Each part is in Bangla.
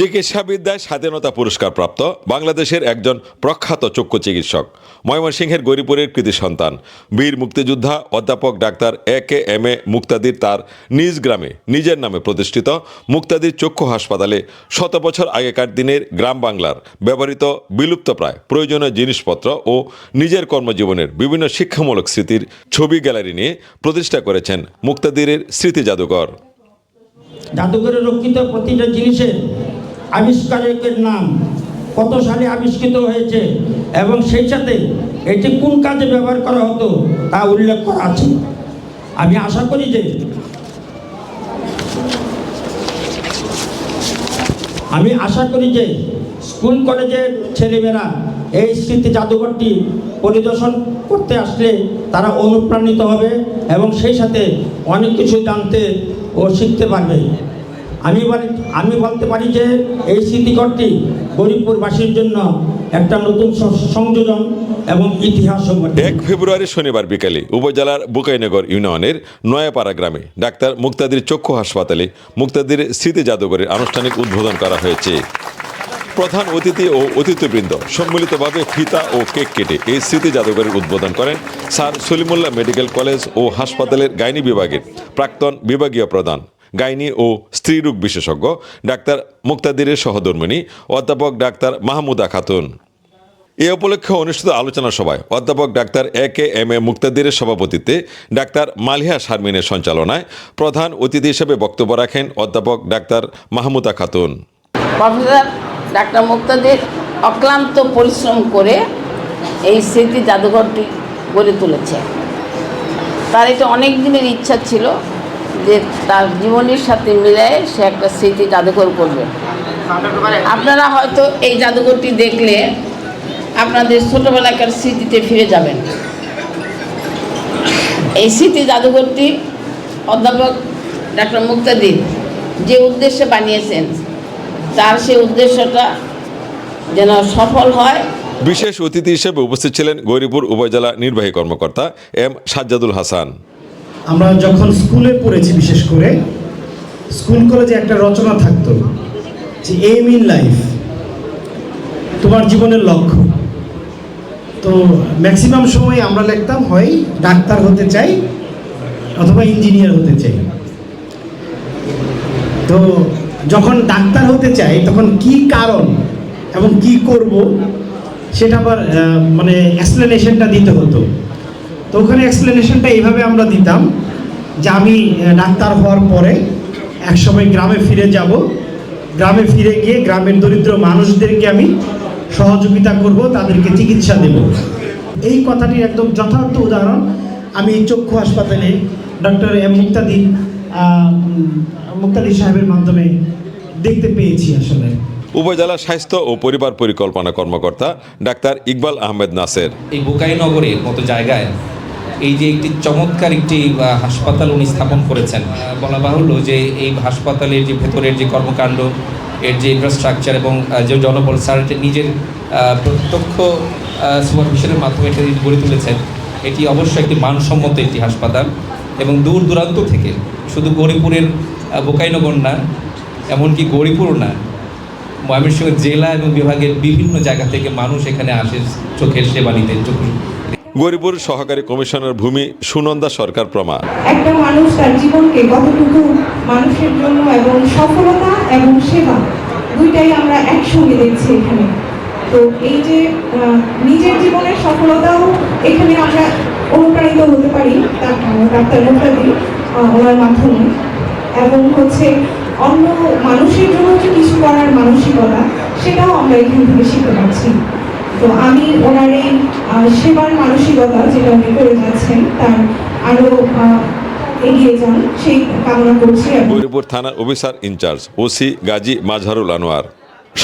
চিকিৎসাবিদ্যায় স্বাধীনতা পুরস্কার প্রাপ্ত বাংলাদেশের একজন প্রখ্যাত চক্ষু চিকিৎসক, ময়মনসিংহের গরিপুরের কৃতি সন্তান। বীর মুক্তিযোদ্ধা অধ্যাপক doctor A K M A মুক্তাদির তার নিজ গ্রামে, নিজের নামে প্রতিষ্ঠিত মুক্তাদির চক্ষু হাসপাতালে শত বছর আগেকার দিনের গ্রাম বাংলার ব্যবহৃত বিলুপ্তপ্রায় প্রয়োজনীয় জিনিসপত্র ও নিজের কর্মজীবনের বিভিন্ন শিক্ষামূলক স্মৃতির ছবি গ্যালারি নিয়ে প্রতিষ্ঠা করেছেন মুক্তাদিরের স্মৃতি জাদুঘর। জাদুঘরে রক্ষিত প্রতিটা জিনিসের আবিষ্কারকের নাম কত সালে আবিষ্কৃত হয়েছে এবং সেই সাথে এটি কোন কাজে ব্যবহার করা হতো তা উল্লেখ করা আছে। আমি আশা করি যে আমি আশা করি যে স্কুল, কলেজের ছেলেমেয়েরা এই স্মৃতি জাদুঘরটি পরিদর্শন করতে আসলে তারা অনুপ্রাণিত হবে এবং সেই সাথে অনেক কিছু জানতে ও শিখতে পারবে। আমি বলি, আমি বলতে পারি যে এই স্মৃতিঘরটি গরিবপুরবাসীর জন্য একটা নতুন সংযোজন এবং ইতিহাস এক ফেব্রুয়ারি শনিবার বিকেলে উপজেলার বুকাইনগর ইউনিয়নের নয়াপাড়া গ্রামে ডাক্তার মুক্তাদির চক্ষু হাসপাতালে মুক্তাদির স্মৃতি জাদুঘরের আনুষ্ঠানিক উদ্বোধন করা হয়েছে। প্রধান অতিথি ও অতিথিবৃন্দ সম্মিলিতভাবে ফিতা ও কেক কেটে এই স্মৃতি জাদুঘরের উদ্বোধন করেন স্যার সলিমুল্লাহ মেডিকেল কলেজ ও হাসপাতালের গাইনি বিভাগের প্রাক্তন বিভাগীয় প্রধান। গাইনি ও স্ত্রীরোগ বিশেষজ্ঞ ডাক্তার মুক্তাদিরের সহধর্মিনী অধ্যাপক ডাক্তার মাহমুদা খাতুন। এ উপলক্ষে অনুষ্ঠিত আলোচনা সভায় অধ্যাপক doctor A K M A মুক্তাদিরের সভাপতিত্বে ডাক্তার মালিহা শারমিনের সঞ্চালনায় প্রধান অতিথি হিসেবে বক্তব্য রাখেন অধ্যাপক doctor Mahmuda Khatun. Professor doctor Muktadir অক্লান্ত পরিশ্রম করে এই স্মৃতি জাদুঘরটি গড়ে তুলেছে। তার এটা অনেক দিনের ইচ্ছা ছিল যে তার জীবনের সাথে মিলায়ে সে একটা স্মৃতি জাদুঘর করবে। আপনারা হয়তো এই জাদুঘরটি দেখলে আপনাদের ছোটোবেলাকার স্মৃতিতে ফিরে যাবেন। এই স্মৃতি জাদুঘরটি অধ্যাপক ডাক্তার মুক্তাদির যে উদ্দেশ্যে বানিয়েছেন, তার সেই উদ্দেশ্যটা যেন সফল হয়। বিশেষ অতিথি হিসেবে উপস্থিত ছিলেন গৌরীপুর উপজেলা নির্বাহী কর্মকর্তা এম সাজ্জাদুল হাসান। আমরা যখন স্কুলে পড়েছি বিশেষ করে, স্কুল কলেজে একটা রচনা থাকতো যে এম ইন লাইফ তোমার জীবনের লক্ষ্য। তো ম্যাক্সিমাম সময় আমরা লিখতাম, হয় ডাক্তার হতে চাই অথবা ইঞ্জিনিয়ার হতে চাই। তো যখন ডাক্তার হতে চাই, তখন কি কারণ এবং কি করব, সেটা আবার মানে এক্সপ্লেনেশনটা দিতে হতো। তো ওখানে এক্সপ্লেনেশনটা এইভাবে আমরা দিতাম যে আমি ডাক্তার হওয়ার পরে একসময় গ্রামে ফিরে যাব। গ্রামে ফিরে গিয়ে গ্রামের দরিদ্র মানুষদেরকে আমি সহযোগিতা করব তাদেরকে চিকিৎসা দেব। এই কথাটির একদম যথার্থ উদাহরণ আমি চক্ষু হাসপাতালে ডক্টর এম মুক্তাদি মুক্তাদি সাহেবের মাধ্যমে দেখতে পেয়েছি আসলে। উপজেলা স্বাস্থ্য ও পরিবার পরিকল্পনা কর্মকর্তা ডাক্তার ইকবাল আহমেদ নাসের। এই বোকাইনগরের মতো জায়গায় এই যে একটি চমৎকার একটি হাসপাতাল উনি স্থাপন করেছেন বলা বাহুল্য যে এই হাসপাতালের যে ভেতরের যে কর্মকাণ্ড, এর যে ইনফ্রাস্ট্রাকচার এবং যে জনবল, স্যার নিজের প্রত্যক্ষ সুপারভিশনের মাধ্যমে এটা গড়ে তুলেছেন, এটি অবশ্যই একটি মানসম্মত একটি হাসপাতাল এবং দূর দূরান্ত থেকে শুধু গৌরীপুরের বোকাইনগর না, এমনকি গৌরীপুর না, ময়মনসিংহ জেলা এবং বিভাগের বিভিন্ন জায়গা থেকে মানুষ এখানে আসে চোখের সেবা নিতে চোখ গৌরীপুর সহকারী কমিশনার ভূমি সুনন্দা সরকার প্রমাণ। একটা মানুষ তার জীবনকে কতটুকু মানুষের জন্য এবং সফলতা এবং সেবা, দুইটাই আমরা একসঙ্গে দেখছি এখানে। তো এই যে নিজের জীবনের সফলতাও এখানে আমরা অনুপ্রাণিত হতে পারি, তার ডাক্তার মুখাদি ওনার মাধ্যমে। এবং হচ্ছে অন্য মানুষের জন্য কিছু করার মানসিকতা, সেটাও আমরা এখান থেকে শিখতে পারছি। তো আমি ওনার এই সেবার মানসিকতা যেটা উনি করে যাচ্ছেন, তার আরও থানার officer in charge OC Gazi Mazharul Anwar.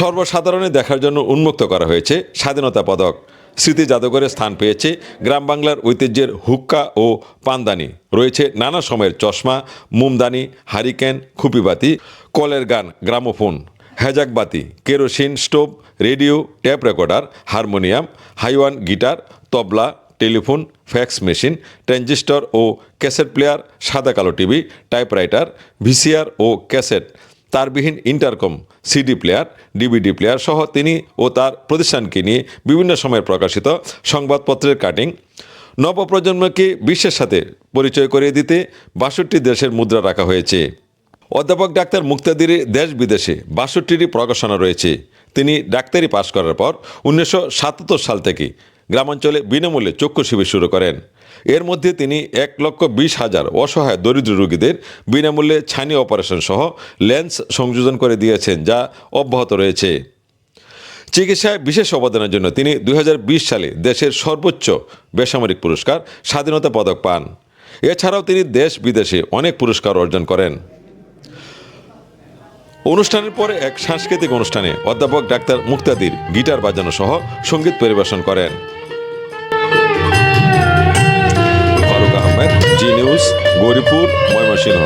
সর্বসাধারণে দেখার জন্য উন্মুক্ত করা হয়েছে স্বাধীনতা পদক। স্মৃতি জাদুঘরে স্থান পেয়েছে গ্রাম বাংলার ঐতিহ্যের হুক্কা ও পানদানি। রয়েছে নানা সময়ের চশমা, মোমদানি, হারিকেন, খুপিবাতি, কলের গান, gramophone. হেজাকবাতি, kerosene, stove, radio tape recorder, harmonium, হাইওয়ান guitar, tabla, telephone, fax machine, transistor ও ক্যাসেট প্লেয়ার, সাদা কালো টিভি, টাইপরাইটার, ভিসিআর ও cassette, তারবিহীন intercom, CD player, DVD player সহ তিনি ও তার প্রতিষ্ঠানকে নিয়ে বিভিন্ন সময়ে প্রকাশিত সংবাদপত্রের কাটিং। নবপ্রজন্মকে বিশ্বের সাথে পরিচয় করিয়ে দিতে বাষট্টি দেশের মুদ্রা রাখা হয়েছে। অধ্যাপক ডাক্তার মুক্তাদির দেশ বিদেশে বাষট্টিটি প্রকাশনা রয়েছে। তিনি ডাক্তারি পাশ করার পর উনিশশো সাতাত্তর সাল থেকে গ্রামাঞ্চলে বিনামূল্যে চক্ষু শিবির শুরু করেন। এর মধ্যে তিনি এক লক্ষ বিশ হাজার অসহায় দরিদ্র রোগীদের বিনামূল্যে ছানি অপারেশন সহ লেন্স সংযোজন করে দিয়েছেন, যা অব্যাহত রয়েছে। চিকিৎসায় বিশেষ অবদানের জন্য তিনি দু হাজার বিশ সালে দেশের সর্বোচ্চ বেসামরিক পুরস্কার স্বাধীনতা পদক পান। এছাড়াও তিনি দেশ বিদেশে অনেক পুরস্কার অর্জন করেন। অনুষ্ঠানের পরে এক সাংস্কৃতিক অনুষ্ঠানে অধ্যাপক ডাক্তার মুক্তাদির গিটার বাজানো সহ সংগীত পরিবেশন করেন। Faruk Ahmed, Zee news, Gouripur, Mymensingh.